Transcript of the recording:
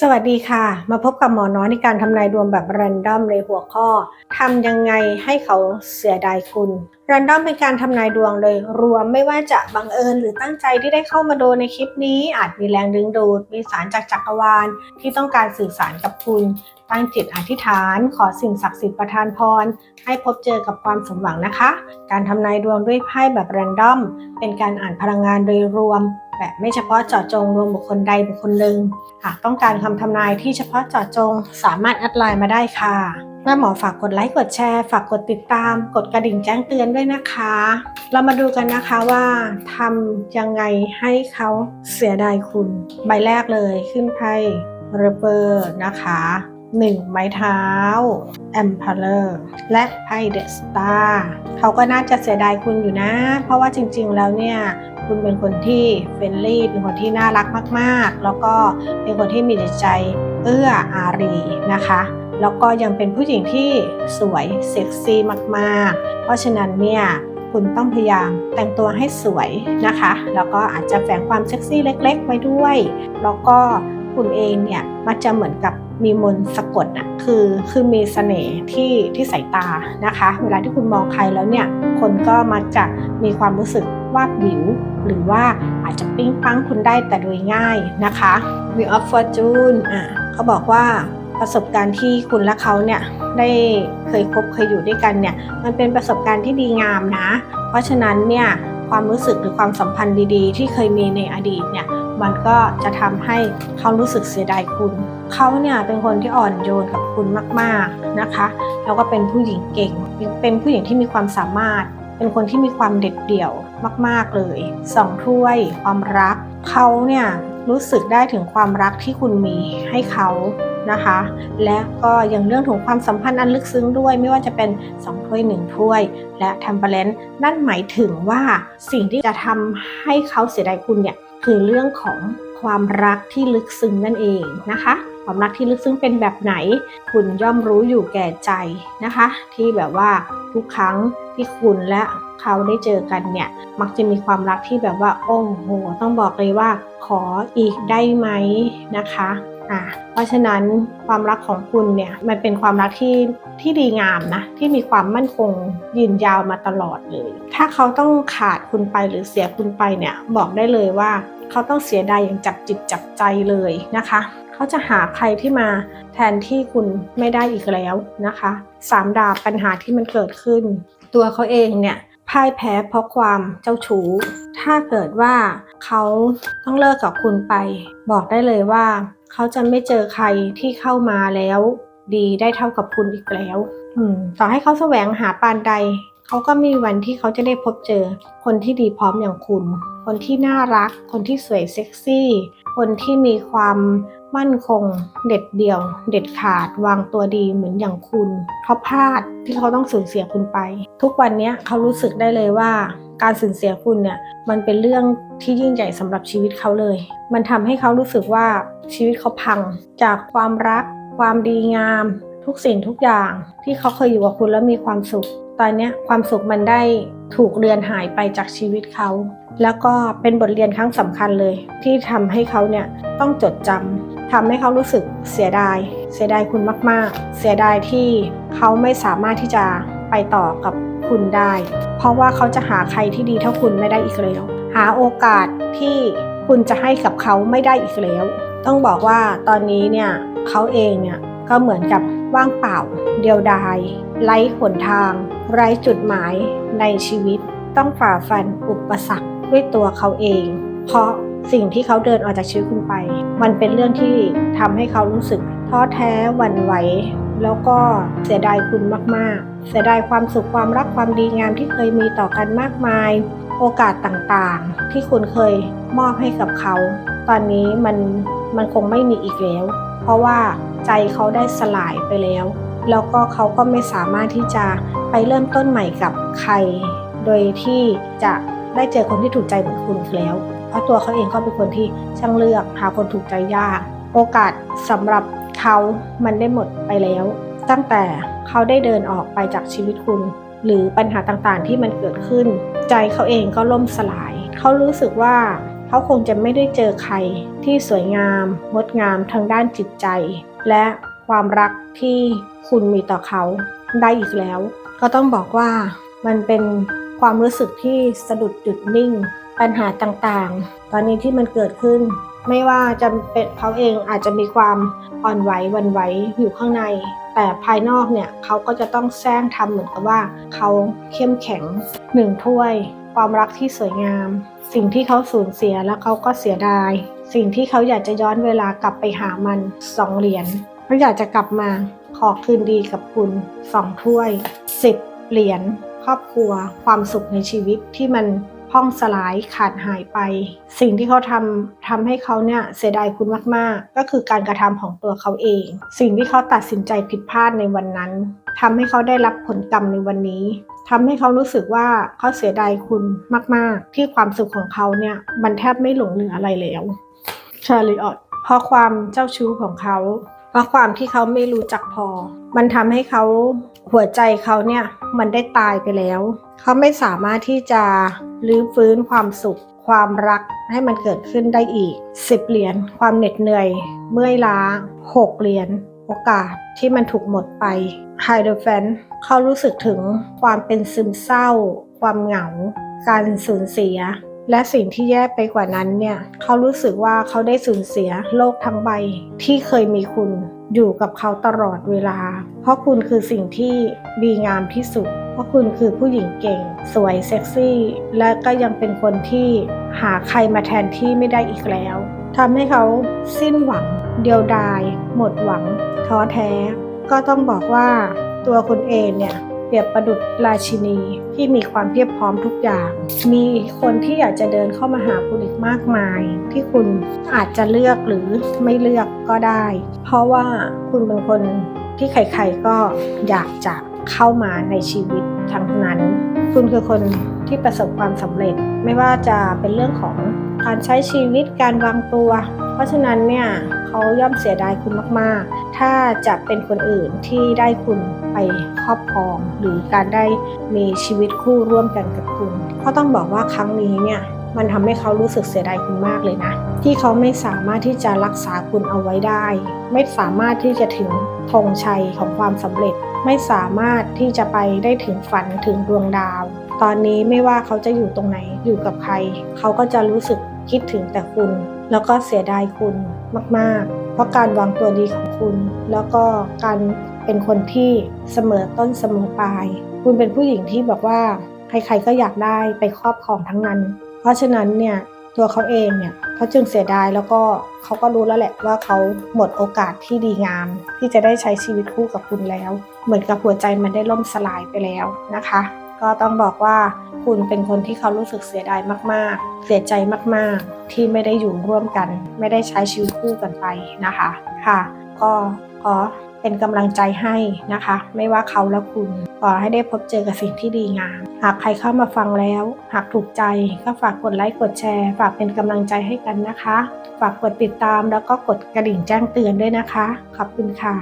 สวัสดีค่ะ มาพบกับหมอน้อยในการทำนายดวงแบบแรนดอมในหัวข้อทำยังไงให้เขาเสียดายคุณแรนดอมเป็นการทำนายดวงโดยรวมไม่ว่าจะบังเอิญหรือตั้งใจที่ได้เข้ามาดูในคลิปนี้ อาจมีแรงดึงดูด มีสารจากจักรวาล ที่ต้องการสื่อสารกับคุณ ตั้งจิตอธิษฐาน ขอสิ่งศักดิ์สิทธิ์ประทานพร ให้พบเจอกับความสมหวังนะคะ การทำนายดวงด้วยไพ่แบบแรนดอมเป็นการอ่านพลังงานโดยรวม แบบไม่เฉพาะเจาะจงรวมบุคคลใดบุคคลหนึ่งหากต้องการคำทำนายที่เฉพาะเจาะจงสามารถแอดไลน์มาได้ค่ะแม่หมอฝากกดไลค์กดแชร์ ฝากกดติดตาม กดกระดิ่งแจ้งเตือนด้วยนะคะ เรามาดูกันนะคะว่าทำยังไงให้เขาเสียดายคุณ ใบแรกเลยขึ้นไพ่เรเบอร์นะคะหนึ่งไม้เท้า e m p e r o r และไพ่เดอะสตาร์เขาก็น่าจะเสียดายคุณอยู่นะ เพราะว่าจริงๆแล้วเนี่ย คุณเป็นคนที่เฟรนลี่เป็นคนที่น่ารักมาก ๆ แล้วก็เป็นคนที่มีจิตใจเอื้ออารีนะคะ แล้วก็ยังเป็นผู้หญิงที่สวยเซ็กซี่มากๆ เพราะฉะนั้นเนี่ยคุณต้องพยายามแต่งตัวให้สวยนะคะ แล้วก็อาจจะแฝงความเซ็กซี่เล็ก ๆ ไว้ด้วย แล้วก็คุณเองเนี่ยมันจะเหมือนกับ มีมนต์สะกดอะคือคือมีเสน่ห์ที่ที่สายตานะคะ เวลาที่คุณมองใครแล้วเนี่ย คนก็มักจะมีความรู้สึกว่าบวิวหรือว่าอาจจะปิ๊งปังคุณได้แต่โดยง่ายนะคะ Wheel of Fortune อะเขาบอกว่าประสบการณ์ที่คุณและเขาเนี่ยได้เคยคบเคยอยู่ด้วยกันเนี่ยมันเป็นประสบการณ์ที่ดีงามนะ เพราะฉะนั้นเนี่ยความรู้สึกหรือความสัมพันธ์ดีๆ ที่เคยมีในอดีตเนี่ย มันก็จะทำให้เขารู้สึกเสียดายคุณ เขาเนี่ยเป็นคนที่อ่อนโยนกับคุณมากๆนะคะ แล้วก็เป็นผู้หญิงเก่ง เป็นผู้หญิงที่มีความสามารถ เป็นคนที่มีความเด็ดเดี่ยวมาก ๆเลยสองถ้วยความรัก เขาเนี่ยรู้สึกได้ถึงความรักที่คุณมีให้เขานะคะ และก็ยังเรื่องถึงความสัมพันธ์อันลึกซึ้งด้วย ไม่ว่าจะเป็น 2 ถ้วย 1 ถ้วย และ t e m p e r a n c e นั่นหมายถึงว่าสิ่งที่จะทำให้เขาเสียดายคุณเนี่ย คือเรื่องของความรักที่ลึกซึ้งนั่นเองนะคะ ความรักที่ลึกซึ้งเป็นแบบไหน คุณย่อมรู้อยู่แก่ใจนะคะ ที่แบบว่าทุกครั้งที่คุณและเขาได้เจอกันเนี่ย มักจะมีความรักที่แบบว่า โอ้โห ต้องบอกเลยว่า ขออีกได้ไหมนะคะ อะเพราะฉะนั้นความรักของคุณเนี่ยมันเป็นความรักที่ที่ดีงามนะที่มีความมั่นคงยืนยาวมาตลอดเลย ถ้าเขาต้องขาดคุณไปหรือเสียคุณไปเนี่ยบอกได้เลยว่าเขาต้องเสียดายอย่างจับจิตจับใจเลยนะคะ เขาจะหาใครที่มาแทนที่คุณไม่ได้อีกแล้วนะคะสามดาบปัญหาที่มันเกิดขึ้น ตัวเขาเองเนี่ยพ่ายแพ้เพราะความเจ้าชู้ ถ้าเกิดว่าเขาต้องเลิกกับคุณไป บอกได้เลยว่า เขาจะไม่เจอใครที่เข้ามาแล้ว ดีได้เท่ากับคุณอีกแล้ว อืม ต่อให้เขาแสวงหาปานใด เขาก็มีวันที่เขาจะได้พบเจอ คนที่ดีพร้อมอย่างคุณ คนที่น่ารัก คนที่สวยเซ็กซี่ คนที่มีความ มั่นคง เด็ดเดี่ยว เด็ดขาด วางตัวดีเหมือนอย่างคุณเขาพลาดที่เขาต้องสูญเสียคุณไป ทุกวันนี้เขารู้สึกได้เลยว่า การสูญเสียคุณเนี่ยมันเป็นเรื่องที่ยิ่งใหญ่สำหรับชีวิตเขาเลย มันทำให้เขารู้สึกว่าชีวิตเขาพัง จากความรัก ความดีงาม ทุกสิ่งทุกอย่าง ที่เขาเคยอยู่กับคุณแล้วมีความสุข ตอนนี้ความสุขมันได้ถูกเลือนหายไปจากชีวิตเขาแล้วก็เป็นบทเรียนครั้งสำคัญเลย ที่ทำให้เขาเนี่ยต้องจดจำ ทำให้เขารู้สึกเสียดาย เสียดายคุณมาก ๆ เสียดายที่เขาไม่สามารถที่จะไปต่อกับคุณได้ เพราะว่าเขาจะหาใครที่ดีเท่าคุณไม่ได้อีกแล้ว หาโอกาสที่คุณจะให้กับเขาไม่ได้อีกแล้ว ต้องบอกว่าตอนนี้เนี่ยเขาเองเนี่ยก็เหมือนกับว่างเปล่า เดียวดาย ไร้หนทาง ไร้จุดหมายในชีวิต ต้องฝ่าฟันอุปสรรคด้วยตัวเขาเอง เพราะ สิ่งที่เขาเดินออกจากชีวิตคุณไป มันเป็นเรื่องที่ทำให้เขารู้สึกท้อแท้หวั่นไหวแล้วก็เสียดายคุณมากๆ เสียดายความสุขความรักความดีงามที่เคยมีต่อกันมากมาย โอกาสต่างๆ ที่คุณเคยมอบให้กับเขา ตอนนี้มันมันคงไม่มีอีกแล้ว เพราะว่าใจเขาได้สลายไปแล้ว แล้วก็เขาก็ไม่สามารถที่จะไปเริ่มต้นใหม่กับใคร โดยที่จะได้เจอคนที่ถูกใจเหมือนคุณแล้ว ราะตัวเขาเองก็เป็นคนที่ช่างเลือกหาคนถูกใจยาก โอกาสสำหรับเขามันได้หมดไปแล้ว ตั้งแต่เขาได้เดินออกไปจากชีวิตคุณ หรือปัญหาต่างๆที่มันเกิดขึ้น ใจเขาเองก็ล่มสลาย เขารู้สึกว่าเขาคงจะไม่ได้เจอใครที่สวยงามงดงามทางด้านจิตใจ และความรักที่คุณมีต่อเขาได้อีกแล้ว ก็ต้องบอกว่ามันเป็นความรู้สึกที่สะดุดหยุดนิ่ง ปัญหาต่างๆ ตอนนี้ที่มันเกิดขึ้น ไม่ว่าจะเป็นเขาเองอาจจะมีความอ่อนไหววันไหวอยู่ข้างใน แต่ภายนอกเนี่ยเขาก็จะต้องแซงทำเหมือนกับว่าเขาเข้มแข็งหนึ่งถ้วย ความรักที่สวยงาม สิ่งที่เขาสูญเสียแล้วเขาก็เสียดาย สิ่งที่เขาอยากจะย้อนเวลากลับไปหามันสองเหรียญเขาอยากจะกลับมาขอคืนดีกับคุณสองถ้วยสิบเหรียญครอบครัว ความสุขในชีวิตที่มัน พ้องสลายขาดหายไป สิ่งที่เขาทำทำให้เขาเนี่ยเสียดายคุณมากๆ ก็คือการกระทำของตัวเขาเอง สิ่งที่เขาตัดสินใจผิดพลาดในวันนั้นทำให้เขาได้รับผลกรรมในวันนี้ทำให้เขารู้สึกว่าเขาเสียดายคุณมาก ๆ ที่ความสุขของเขาเนี่ยมันแทบไม่หลงเหลืออะไรแล้วชาลีออตเพราะความเจ้าชู้ของเขา เพราะความที่เขาไม่รู้จักพอ มันทำให้เขา หัวใจเขาเนี่ยมันได้ตายไปแล้ว เขาไม่สามารถที่จะรื้อฟื้นความสุข ความรักให้มันเกิดขึ้นได้อีก 10 เหรียญความเหน็ดเหนื่อย เมื่อยล้า 6 เหรียญโอกาสที่มันถูกหมดไปไฮโดรแฟนเขารู้สึกถึงความเป็นซึมเศร้า ความเหงา การสูญเสีย และสิ่งที่แย่ไปกว่านั้นเนี่ยเขารู้สึกว่าเขาได้สูญเสียโลกทั้งใบที่เคยมีคุณ อยู่กับเขาตลอดเวลา เพราะคุณคือสิ่งที่ดีงามที่สุด เพราะคุณคือผู้หญิงเก่ง สวยเซ็กซี่ และก็ยังเป็นคนที่หาใครมาแทนที่ไม่ได้อีกแล้วทำให้เขาสิ้นหวัง เดียวดาย หมดหวัง ท้อแท้ ก็ต้องบอกว่าตัวคุณเองเนี่ยเปรียบประดุจราชินีที่มีความเพียบพร้อมทุกอย่าง มีคนที่อยากจะเดินเข้ามาหาคุณอีกมากมาย ที่คุณอาจจะเลือกหรือไม่เลือก ก็ได้ เพราะว่าคุณเป็นคนที่ใครๆก็อยากจะเข้ามาในชีวิตทั้งนั้น คุณคือคนที่ประสบความสำเร็จ ไม่ว่าจะเป็นเรื่องของการใช้ชีวิตการวางตัว เพราะฉะนั้นเนี่ยเขาย่อมเสียดายคุณมาก ๆ ถ้าจะเป็นคนอื่นที่ได้คุณไปครอบครอง หรือการได้มีชีวิตคู่ร่วมกันกับคุณ ก็ต้องบอกว่าครั้งนี้เนี่ยมันทำให้เขารู้สึกเสียดายคุณมากเลยนะ ที่เขาไม่สามารถที่จะรักษาคุณเอาไว้ได้ ไม่สามารถที่จะถึงธงชัยของความสำเร็จ ไม่สามารถที่จะไปได้ถึงฝันถึงดวงดาว ตอนนี้ไม่ว่าเขาจะอยู่ตรงไหนอยู่กับใคร เขาก็จะรู้สึกคิดถึงแต่คุณ แล้วก็เสียดายคุณมาก ๆ เพราะการวางตัวดีของคุณ แล้วก็การเป็นคนที่เสมอต้นเสมอปลาย คุณเป็นผู้หญิงที่แบบว่าใครๆก็อยากได้ไปครอบครองทั้งนั้น เพราะฉะนั้นเนี่ย ตัวเขาเองเนี่ยเขาจึงเสียดายแล้วก็เขาก็รู้แล้วแหละว่าเขาหมดโอกาสที่ดีงาม ที่จะได้ใช้ชีวิตคู่กับคุณแล้ว เหมือนกับหัวใจมันได้ล่มสลายไปแล้วนะคะ ก็ต้องบอกว่าคุณเป็นคนที่เขารู้สึกเสียดายมาก ๆ เสียใจมาก ๆ ที่ไม่ได้อยู่ร่วมกัน ไม่ได้ใช้ชีวิตคู่กันไปนะคะ ค่ะ ก็ขอ เป็นกำลังใจให้นะคะ ไม่ว่าเขาและคุณ ขอให้ได้พบเจอกับสิ่งที่ดีงาม หากใครเข้ามาฟังแล้ว หากถูกใจก็ฝากกดไลค์กดแชร์ ฝากเป็นกำลังใจให้กันนะคะ ฝากกดติดตามแล้วก็กดกระดิ่งแจ้งเตือนด้วยนะคะ ขอบคุณค่ะ